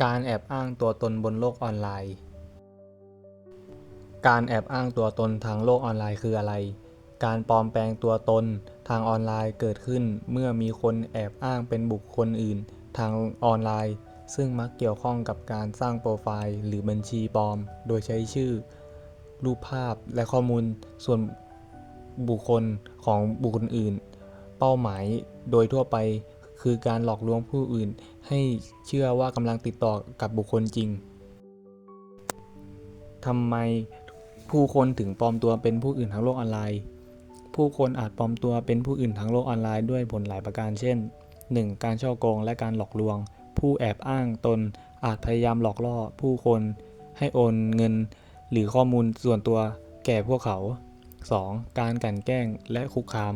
การแอบอ้างตัวตนบนโลกออนไลน์ การแอบอ้างตัวตนทางโลกออนไลน์คืออะไร การปลอมแปลงตัวตนทางออนไลน์เกิดขึ้นเมื่อมีคนแอบอ้างเป็นบุคคลอื่นทางออนไลน์ ซึ่งมักเกี่ยวข้องกับการสร้างโปรไฟล์หรือบัญชีปลอม โดยใช้ชื่อ รูปภาพและข้อมูลส่วนบุคคลของบุคคลอื่น เป้าหมายโดยทั่วไป คือการหลอกลวงผู้อื่น ให้เชื่อว่ากำลังติดต่อกับบุคคลจริงทำไมผู้คนถึงปลอมตัวเป็นผู้อื่นทางโลกออนไลน์ ผู้คนอาจปลอมตัวเป็นผู้อื่นทางโลกออนไลน์ด้วยผลหลายประการ เช่น 1. การช่อโกงและการหลอกลวง ผู้แอบอ้างตนอาจพยายามหลอกล่อผู้คนให้โอนเงิน หรือข้อมูลส่วนตัวแก่พวกเขา 2. การกลั่นแกล้งและคุกคาม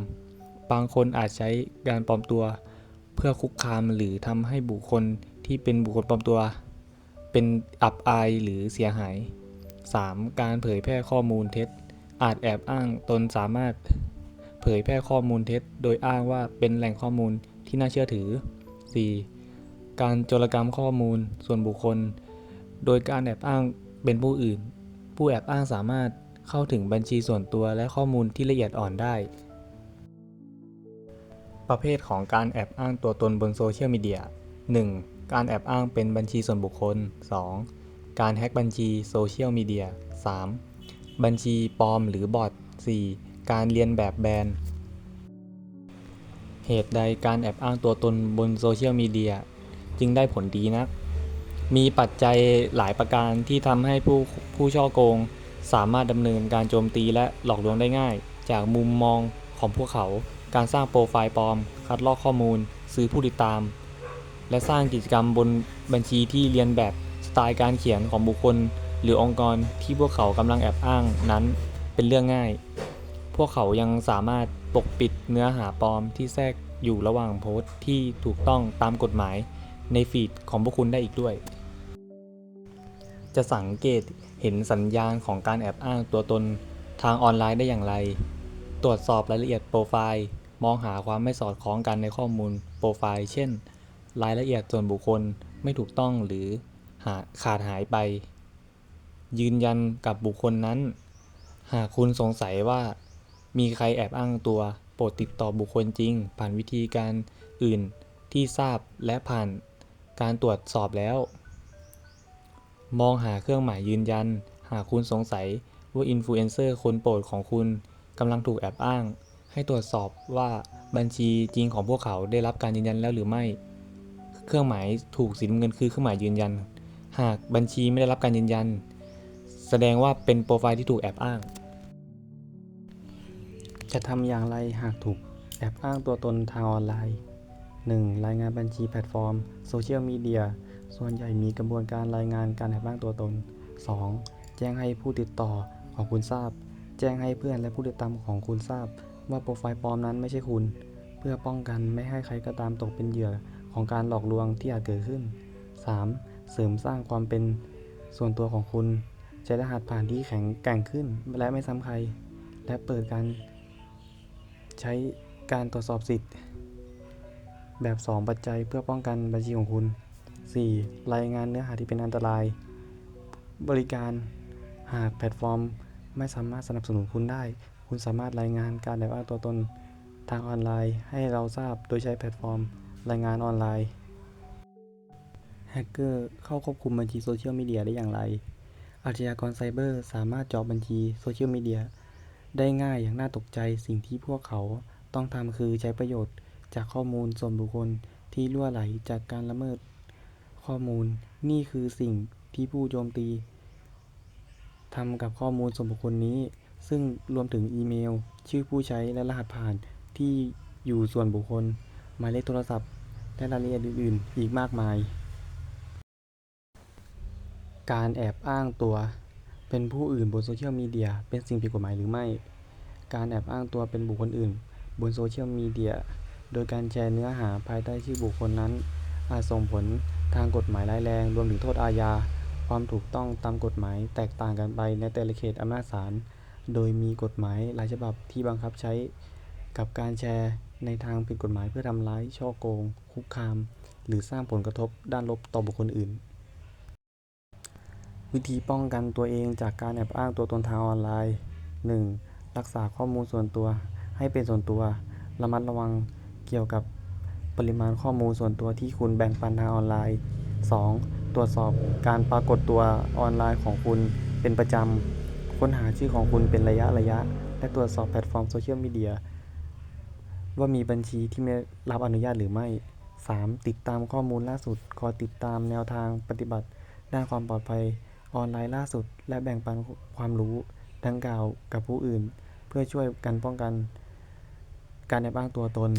บางคนอาจใช้การปลอมตัว เพื่อคุกคามหรือทำให้บุคคลที่เป็นบุคคลปลอมตัว เป็นอับอายหรือเสียหาย 3. การเผยแพร่ข้อมูลเท็จ อาจแอบอ้างตนสามารถ เผยแพร่ข้อมูลเท็จ โดยอ้างว่าเป็นแหล่งข้อมูลที่น่าเชื่อถือ 4. การโจรกรรมข้อมูลส่วนบุคคล โดยการแอบอ้างเป็นผู้อื่น ผู้แอบอ้างสามารถเข้าถึงบัญชีส่วนตัวและข้อมูลที่ละเอียดอ่อนได้ ประเภทของการแอบอ้างตัวตนบนโซเชียลมีเดีย 1. การแอบอ้างเป็นบัญชีส่วนบุคคล 2. การแฮ็กบัญชีโซเชียลมีเดีย 3. บัญชีปลอมหรือบอท 4. การเรียนแบบแบรนด์ เหตุใดการแอบอ้างตัวตนบนโซเชียลมีเดียจึงได้ผลดีนักมีปัจจัยหลายประการที่ทำให้ผู้ผู้ช่อโกง สามารถดำเนินการโจมตีและหลอกลวงได้ง่าย จากมุมมองของพวกเขา การสร้างโปรไฟล์ปลอม คัดลอกข้อมูล ซื้อผู้ติดตาม และสร้างกิจกรรมบนบัญชีที่เรียนแบบสไตล์การเขียนของบุคคล หรือองค์กรที่พวกเขากำลังแอบอ้างนั้นเป็นเรื่องง่าย พวกเขายังสามารถปกปิดเนื้อหาปลอมที่แทรกอยู่ระหว่างโพสต์ที่ถูกต้องตามกฎหมายในฟีดของพวกคุณได้อีกด้วย จะสังเกตเห็นสัญญาณของการแอบอ้างตัวตนทางออนไลน์ได้อย่างไร ตรวจสอบรายละเอียดโปรไฟล์ มองหาความไม่สอดคล้องกันในข้อมูลโปรไฟล์ เช่น รายละเอียดส่วนบุคคลไม่ถูกต้องหรือหาขาดหายไป ยืนยันกับบุคคลนั้น หากคุณสงสัยว่า มีใครแอบอ้างตัว โปรดติดต่อบุคคลจริง ผ่านวิธีการอื่นที่ทราบและผ่านการตรวจสอบแล้ว มองหาเครื่องหมายยืนยัน หากคุณสงสัยว่าอินฟลูเอนเซอร์คนโปรดของคุณกำลังถูกแอบอ้าง ให้ตรวจสอบว่าบัญชีจริงของพวกเขาได้รับการยืนยันแล้วหรือไม่ เครื่องหมายถูกสีน้ำเงินคือเครื่องหมายยืนยัน หากบัญชีไม่ได้รับการยืนยัน แสดงว่าเป็นโปรไฟล์ที่ถูกแอบอ้าง จะทำอย่างไรหากถูกแอบอ้างตัวตนทางออนไลน์ 1. รายงานบัญชีแพลตฟอร์มโซเชียลมีเดียส่วนใหญ่มีกระบวนการรายงานการแอบอ้างตัวตน 2. แจ้งให้ผู้ติดต่อของคุณทราบ แจ้งให้เพื่อนและผู้ติดตามของคุณทราบ ว่าโปรไฟล์ปลอมนั้นไม่ใช่คุณ เพื่อป้องกันไม่ให้ใครก็ตามตกเป็นเหยื่อของการหลอกลวงที่อาจเกิดขึ้น 3. เสริมสร้างความเป็นส่วนตัวของคุณใช้รหัสผ่านที่แข็งแกร่งขึ้น และไม่ซ้ำใคร และเปิดการ ใช้การตรวจสอบสิทธิ์ แบบ 2 ปัจจัยเพื่อป้องกันบัญชีของคุณ 4. รายงานเนื้อหาที่เป็นอันตราย บริการหากแพลตฟอร์มไม่สามารถสนับสนุนคุณได้ คุณสามารถรายงานการแอบอ้างตัวตนทางออนไลน์ให้เราทราบโดยใช้แพลตฟอร์ม รายงานออนไลน์ แฮกเกอร์เข้าควบคุมบัญชีโซเชียลมีเดียได้อย่างไร อาชญากรไซเบอร์สามารถเจาะบัญชีโซเชียลมีเดียได้ง่ายอย่างน่าตกใจสิ่งที่พวกเขาต้องทำคือใช้ประโยชน์จากข้อมูลส่วนบุคคลที่รั่วไหลจากการละเมิดข้อมูล นี่คือสิ่งที่ผู้โจมตีทำกับข้อมูลส่วนบุคคลนี้ ซึ่งรวมถึงอีเมล ชื่อผู้ใช้และรหัสผ่านที่อยู่ส่วนบุคคล หมายเลขโทรศัพท์ และรายละเอียดอื่นๆ อีกมากมาย การแอบอ้างตัว เป็นผู้อื่นบนโซเชียลมีเดียเป็นสิ่งผิดกฎหมายหรือไม่ การแอบอ้างตัวเป็นบุคคลอื่น บนโซเชียลมีเดียโดยการแชร์เนื้อหาภายใต้ชื่อบุคคลนั้น อาจส่งผลทางกฎหมายร้ายแรง รวมถึงโทษอาญา ความถูกต้องตามกฎหมายแตกต่างกันไปในแต่ละเขตอำนาจศาล โดยมีกฎหมายหลายฉบับที่บังคับใช้กับการแชร์ในทางผิดกฎหมายเพื่อทำร้าย ช่อโกง คุกคาม หรือสร้างผลกระทบด้านลบต่อบุคคลอื่น วิธีป้องกันตัวเองจากการแอบอ้างตัวตนทางออนไลน์ 1. รักษาข้อมูลส่วนตัวให้เป็นส่วนตัว ระมัดระวังเกี่ยวกับปริมาณข้อมูลส่วนตัวที่คุณแบ่งปันทางออนไลน์ 2. ตรวจสอบการปรากฏตัวออนไลน์ของคุณเป็นประจำ ค้นหาชื่อของคุณเป็นระยะระยะ และตรวจสอบแพลตฟอร์มโซเชียลมีเดียว่ามีบัญชีที่ไม่รับอนุญาตหรือไม่ 3. ติดตามข้อมูลล่าสุด คอยติดตามแนวทางปฏิบัติ ด้านความปลอดภัยออนไลน์ล่าสุด และแบ่งปันความรู้ดังกล่าวกับผู้อื่น เพื่อช่วยกันป้องกัน การแอบอ้างตัวตน